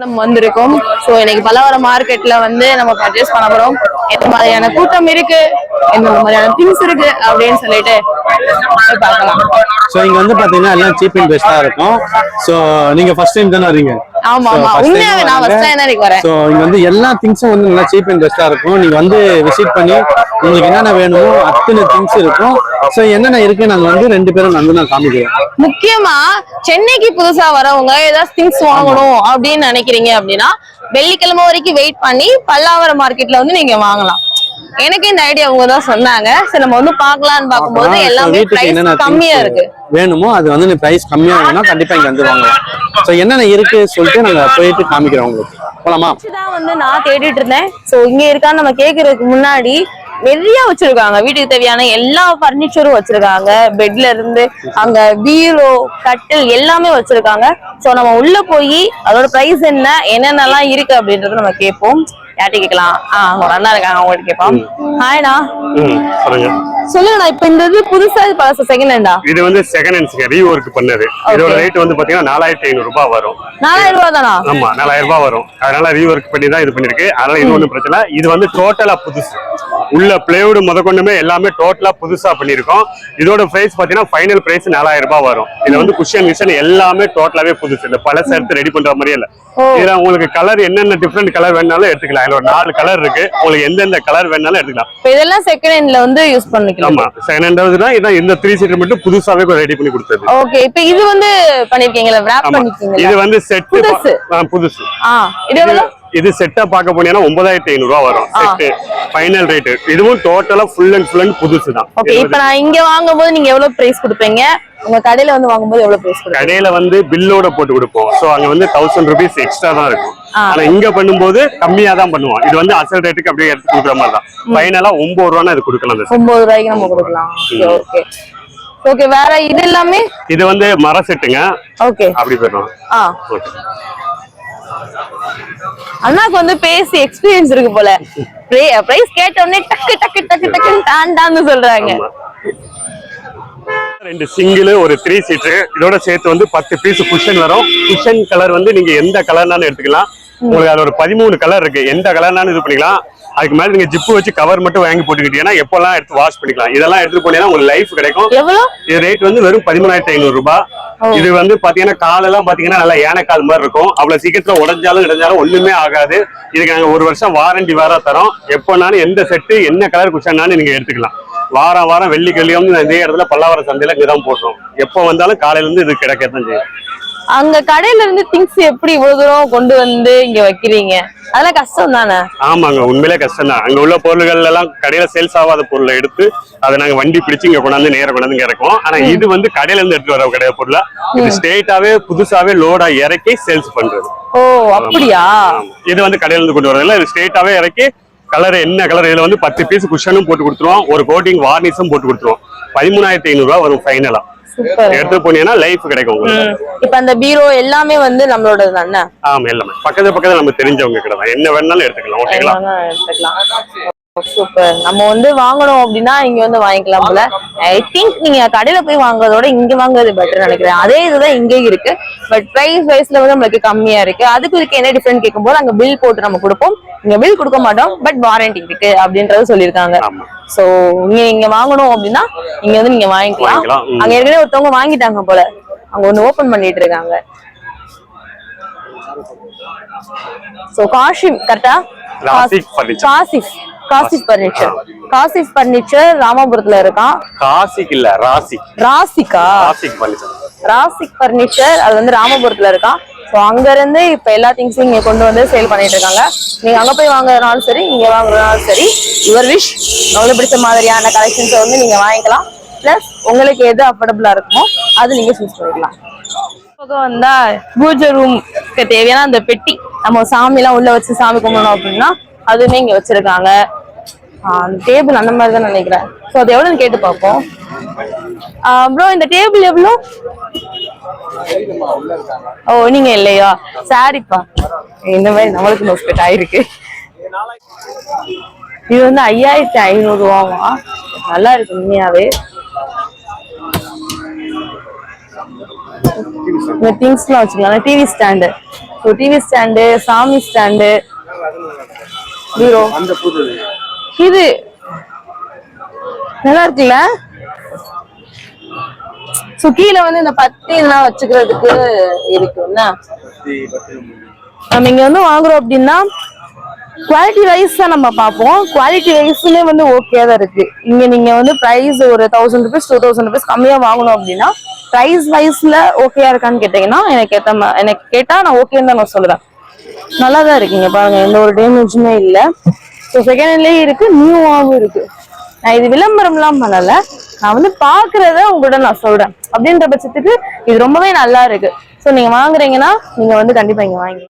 நம்ம வந்திருக்கோம். சோ இன்னைக்கு பலவர மார்க்கெட்ல வந்து நம்ம பர்ச்சேஸ் பண்ண போறோம். எந்த மாதிரியான கூட்டம் இருக்கு? எந்த மாதிரியான திங்ஸ் இருக்கு? அப்படின்னு சொல்லிட்டு பார்க்கலாம். ஸோ இங்க வந்து பாத்தீங்கன்னா எல்லாம் சீப் அண்ட் பெஸ்டா இருக்கும். ஸோ நீங்க ஃபர்ஸ்ட் டைம் தானே வரீங்க ஆமா ஆமா. உண்மையாவே நான் ஃபர்ஸ்ட் டைம் தான் வரேன். இங்க வந்து எல்லா திங்ஸும் வந்து நல்லா சீப் அண்ட் பெஸ்டா இருக்கும். நீங்க வந்து விசிட் பண்ணி உங்களுக்கு என்னென்ன வேணுமோ அத்தனை திங்ஸ் இருக்கும். ஸோ என்னென்ன இருக்கு நாங்க வந்து ரெண்டு பேரும் வந்து நான் காமிக்கிறோம் முக்கியமா சென்னைக்கு புதுசா வரவங்க ஏதாவது திங்ஸ் வாங்கணும் அப்படின்னு நினைக்கிறீங்க அப்படின்னா வெள்ளிக்கிழமை வரைக்கும் வெயிட் பண்ணி பல்லாவரம் மார்க்கெட்ல வந்து நீங்க வாங்கலாம். எனக்கு இந்த ஐடியா அவங்க தான் சொன்னாங்க. சரி நம்ம வந்து பார்க்கலாம்னு பார்க்கும்போது எல்லாமே பிரைஸ் கம்மியா இருக்கு. வேணுமோ அது வந்து பிரைஸ் கம்மியா வேணும்னா கண்டிப்பா இங்க வந்து வாங்கலாம் ஸோ என்னென்ன இருக்கு சொல்லிட்டு நாங்க போயிட்டு காமிக்கிறோம் உங்களுக்கு. போலாமா? வந்து நான் தேடிட்டு இருந்தேன். சோ இங்க இருக்கான்னு நம்ம கேக்குறதுக்கு முன்னாடி நிறைய வச்சிருக்காங்க. வீட்டுக்கு தேவையான எல்லா பர்னிச்சரும் வச்சிருக்காங்க. பெட்ல இருந்து அங்க பீரோ கட்டில் எல்லாமே வச்சிருக்காங்க. சோ நம்ம உள்ள போய் அதோட பிரைஸ் என்ன என்னென்னலாம் இருக்கு அப்படின்றத நம்ம கேட்போம். யார்கிட்ட கேட்கலாம்? ஆஹ் ஒரு அண்ணா இருக்காங்க அவங்கள்ட்ட கேட்போம். சொல்லுங்க. சொல்லுங்கண்ணா இப்ப இந்த இது புதுசா இது பழச செகண்ட் ஹேண்டா இது வந்து செகண்ட் ஹேண்ட்ஸ்க்கு ரீ ஒர்க் பண்ணது. இதோட ரேட் வந்து பாத்தீங்கன்னா நாலாயிரத்தி ஐநூறு ரூபாய் வரும். நாலாயிரம் ரூபாய் தானா? ஆமா நாலாயிரம் ரூபாய் வரும். அதனால ரீ ஒர்க் பண்ணி தான் இது பண்ணிருக்கு. அதனால இது ஒண்ணும் பிரச்சனை. இது வந்து டோட்டலா புதுசு. உள்ள பிளேவுடு முதற்கொண்டுமே எல்லாமே டோட்டலா புதுசா பண்ணிருக்கோம் இதோட பிரைஸ் பாத்தீங்கன்னா ஃபைனல் பிரைஸ் நாலாயிரம் ரூபாய் வரும். இது வந்து குஷன் கிஷன் எல்லாமே டோட்டலாவே புதுசு. இந்த பழச எடுத்து ரெடி பண்ற மாதிரியே இல்ல. இதுல உங்களுக்கு கலர் என்னென்ன டிஃப்ரெண்ட் கலர் வேணாலும் எடுத்துக்கலாம். இதுல ஒரு நாலு கலர் இருக்கு. உங்களுக்கு எந்தெந்த கலர் வேணாலும் எடுத்துக்கலாம். இதெல்லாம் செகண்ட் ஹேண்ட்ல வந்து யூஸ் பண்ணிக்கலாம். ஆமா. செகண்ட் ஹேண்டாவதுனா இதான் இந்த த்ரீ சீட்டர் மட்டும் புதுசாவே ரெடி பண்ணி கொடுத்தது. ஓகே இப்ப இது வந்து பண்ணிருக்கீங்களா? இது வந்து செட் புதுசு. புதுசு. ஆ இது இது செட்டா பார்க்க போனீங்கன்னா ஒன்பதாயிரத்தி ஐநூறு ரூபா வரும் செட்டு ஃபைனல் ரேட் இதுவும் டோட்டலா ஃபுல் அண்ட் ஃபுல் அண்ட் புதுசு தான் ஓகே இப்ப நான் இங்க வாங்கும்போது நீங்க எவ்வளவு பிரைஸ் கொடுப்பீங்க? உங்க கடையில வந்து வாங்கும்போது எவ்வளவு பிரைஸ் கொடுப்பீங்க? கடையில வந்து பில்லோட போட்டு கொடுப்போம். சோ அங்க வந்து தௌசண்ட் ருபீஸ் எக்ஸ்ட்ரா தான் இருக்கும். ஆனா இங்க பண்ணும்போது கம்மியா தான் பண்ணுவோம். இது வந்து அசல் ரேட்டுக்கு அப்படியே எடுத்து கொடுக்குற மாதிரி தான். ஃபைனலா ஒன்பது ரூபானா இது கொடுக்கலாம். ஒன்பது ரூபாய்க்கு நம்ம கொடுக்கலாம். ஓகே ஓகே வேற இது எல்லாமே? இது வந்து மர செட்டுங்க ஓகே அப்படி போயிடும் ஆ. அண்ணாக்கு வந்து பேசி எக்ஸ்பீரியன்ஸ் இருக்கு போல. பிரைஸ் கேட்ட உடனே டக்கு டக்கு டக்கு டக்குன்னு டாண்டான்னு சொல்றாங்க. ரெண்டு சிங்கிள் ஒரு த்ரீ சீட்டு இதோட சேர்த்து வந்து பத்து பீஸ் குஷன் வரும். குஷன் கலர் வந்து நீங்க எந்த கலர்னாலும் எடுத்துக்கலாம். உங்களுக்கு அதுல ஒரு பதிமூணு கலர் இருக்கு. எந்த கலர்னாலும் இது பண்ணிக்கலாம். அதுக்கு மேல நீங்க ஜிப்பு வச்சு கவர் மட்டும் வாங்கி போட்டுக்கிட்டீங்கன்னா எப்பெல்லாம் எடுத்து வாஷ் பண்ணிக்கலாம். இதெல்லாம் எடுத்துட்டு போனீங்கன்னா உங்களுக்கு லைஃப் கிடைக்கும். இது ரேட் வந்து வெறும் பதிமூணாயிரத்தி ஐநூறு ரூபாய். இது வந்து பாத்தீங்கன்னா காலெல்லாம் பாத்தீங்கன்னா நல்லா யானைக்கால் மாதிரி இருக்கும். அவ்வளவு சீக்கிரத்துல உடஞ்சாலும் இடைஞ்சாலும் ஒண்ணுமே ஆகாது. இதுக்கு நாங்க ஒரு வருஷம் வாரண்டி வேற தரோம். எப்போனாலும் எந்த செட்டு என்ன கலர் குஷன்னாலும் நீங்க எடுத்துக்கலாம். வாரம் வாரம் வெள்ளிக்கிழமையும் இதே இடத்துல பல்லாவரம் சந்தையில இங்கதான் போடுறோம். எப்போ வந்தாலும் காலையில இருந்து இது கிடைக்கத்தான் செய்யும். அங்க கடையில இருந்து திங்ஸ் எப்படி இவ்வளவு தூரம் கொண்டு வந்து இங்க வைக்கிறீங்க? அதெல்லாம் கஷ்டம் தானே? ஆமாங்க உண்மையிலே கஷ்டம் தான் அங்க உள்ள பொருள்கள் எல்லாம் கடையில சேல்ஸ் ஆகாத பொருளை எடுத்து அதை நாங்க வண்டி பிடிச்சு இங்க கொண்டாந்து நேர கொண்டாந்து இங்க இறக்குவோம். ஆனா இது வந்து கடையில இருந்து எடுத்து வர கிடையாது பொருளா? இது ஸ்ட்ரெயிட்டாவே புதுசாவே லோடா இறக்கி சேல்ஸ் பண்றது. ஓ அப்படியா? இது வந்து கடையில இருந்து கொண்டு வரதில்ல இது ஸ்ட்ரெயிட்டாவே இறக்கி கலர் என்ன கலர் இதுல வந்து பத்து பீஸ் குஷனும் போட்டு கொடுத்துருவோம். ஒரு கோட்டிங் வார்னிஷும் போட்டு கொடுத்துருவோம். பதிமூணாயிரத்தி ஐநூறு ரூபாய் வரும் ஃபைனலா எடுத்து போனீங்கன்னா லைஃப் கிடைக்கும் உங்களுக்கு. இப்ப அந்த பீரோ எல்லாமே வந்து நம்மளோட தானே? ஆமா எல்லாமே. பக்கத்து பக்கத்துல நம்ம தெரிஞ்சவங்க கிட்ட தான். என்ன வேணாலும் எடுத்துக்கலாம் ஓகேங்களா? எடுத்துக்கலாம். சூப்பர் நம்ம வந்து வாங்கணும் அப்படின்னா இங்க வந்து வாங்கிக்கலாம் போல. ஐ திங்க் நீங்க கடையில போய் வாங்குறதோட இங்க வாங்குறது பெட்டர் நினைக்கிறேன். அதே இதுதான் இங்கேயும் இருக்கு. பட் பிரைஸ் வைஸ்ல வந்து நம்மளுக்கு கம்மியா இருக்கு. அதுக்கு இதுக்கு என்ன டிஃபரெண்ட் கேட்கும்போது அங்க பில் போட்டு நம்ம கொடுப்போம். இங்க பில் கொடுக்க மாட்டோம். பட் வாரண்டி இருக்கு அப்படின்றத சொல்லியிருக்காங்க. சோ நீங்க இங்க வாங்கணும் அப்படின்னா இங்க வந்து நீங்க வாங்கிக்கலாம். அங்க ஏற்கனவே ஒருத்தவங்க வாங்கிட்டாங்க போல. அங்க ஒண்ணு ஓபன் பண்ணிட்டு இருக்காங்க. சோ காஷிம் கரெக்டா. காசிஃப் காசிஃப் பர்னிச்சர் காசிஃப் பர்னிச்சர் ராமபுரத்துல இருக்கான் காசிக்கு இல்ல ராசிக் ராசிகா ராசிக் பண்ணிச்சோம் ராசிக் பர்னிச்சர் அது வந்து ராமபுரத்துல இருக்கான் ஸோ அங்க இருந்து இப்ப எல்லா திங்ஸும் இங்க கொண்டு வந்து சேல் பண்ணிட்டு இருக்காங்க. நீங்க அங்க போய் வாங்குறதுனாலும் சரி இங்க வாங்குறதுனாலும் சரி யுவர் விஷ் உங்களுக்கு பிடிச்ச மாதிரியான கலெக்ஷன்ஸை வந்து நீங்க வாங்கிக்கலாம். பிளஸ் உங்களுக்கு எது அஃபோர்டபுளா இருக்குமோ அது நீங்க சூஸ் பண்ணிக்கலாம். பக்கம் வந்தா பூஜை ரூம்க்கு தேவையான அந்த பெட்டி நம்ம சாமி எல்லாம் உள்ள வச்சு சாமி கும்பிடணும் அப்படின்னா அதுவுமே இங்க வச்சிருக்காங்க. டேபிள் அந்த மாதிரி தான் நினைக்கிறேன். ஸோ அது எவ்வளோன்னு கேட்டு பார்ப்போம். ப்ரோ இந்த டேபிள் எவ்வளோ? ஓ நீங்க இல்லையா? சாரிப்பா. இந்த மாதிரி நம்மளுக்கு நோஸ்பெட் ஆயிருக்கு. இது வந்து ஐயாயிரத்தி ஐநூறு ரூபாமா நல்லா இருக்கு உண்மையாவே. இந்த திங்ஸ்லாம் வச்சுக்கலாம் TV stand so TV stand சாமி ஸ்டாண்டு பீரோ இது நல்லா இருக்குல்ல சோ கீழே வந்து இந்த பத்தி இதெல்லாம் வச்சுக்கிறதுக்கு இருக்குல்ல நம்ம இங்க வந்து வாங்குறோம் அப்படின்னா குவாலிட்டி வைஸ் தான் நம்ம பார்ப்போம். குவாலிட்டி வைஸ்லேயே வந்து ஓகே தான் இருக்கு. இங்க நீங்க வந்து ப்ரைஸ் ஒரு thousand rupees two thousand rupees கம்மியா வாங்கணும் அப்படின்னா பிரைஸ் வைஸ்ல ஓகேயா இருக்கான்னு கேட்டீங்கன்னா எனக்கு ஏத்த எனக்கு கேட்டா நான் ஓகேன்னு தான் நான் சொல்றேன் நல்லா தான் இருக்குங்க பாருங்க எந்த ஒரு டேமேஜுமே இல்ல. ஸோ செகண்ட் ஹேண்ட்லயே இருக்கு நியூவாகவும் இருக்கு. நான் இது விளம்பரம்லாம் பண்ணலை. நான் வந்து பாக்குறத உங்கள்கிட்ட நான் சொல்றேன். அப்படின்ற பட்சத்துக்கு இது ரொம்பவே நல்லா இருக்கு. ஸோ நீங்க வாங்குறீங்கன்னா நீங்க வந்து கண்டிப்பா இங்க வாங்கி